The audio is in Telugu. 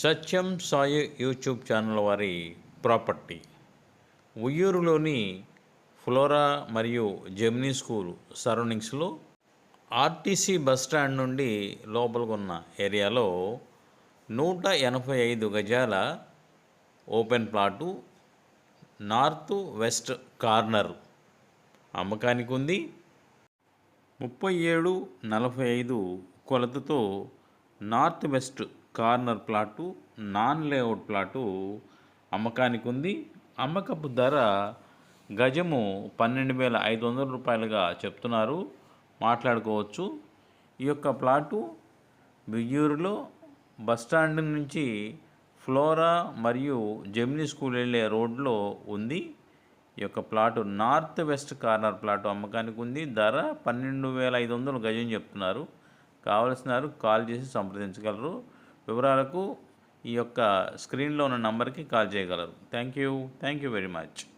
సత్యం సాయి యూట్యూబ్ ఛానల్ వారి ప్రాపర్టీ. ఉయ్యూరులోని ఫ్లోరా మరియు జెమినీ స్కూల్ సరౌండింగ్స్లో ఆర్టీసీ బస్ స్టాండ్ నుండి లోపలికి ఉన్న ఏరియాలో నూట ఎనభై ఐదు గజాల open plot north west corner అమ్మకానికి ఉంది. ముప్పై ఏడు నలభై ఐదు కొలతతో north west corner plot non layout plot అమ్మకానికి ఉంది అమ్మకపు ధర గజము పన్నెండు వేల ఐదు వందల రూపాయలుగా చెప్తున్నారు. మాట్లాడుకోవచ్చు. ఈ యొక్క ప్లాటు బియ్యూరులో బస్టాండ్ నుంచి ఫ్లోరా మరియు జెమినీ స్కూల్ వెళ్ళే రోడ్లో ఉంది. ఈ యొక్క plot north west corner plot అమ్మకానికి ఉంది ధర పన్నెండు వేల ఐదు వందలు గజం చెప్తున్నారు. కావలసినారు కాల్ చేసి సంప్రదించగలరు. వివరాలకు ఈ యొక్క స్క్రీన్లో ఉన్న నంబర్కి కాల్ చేయగలరు. Thank you. Thank you very much.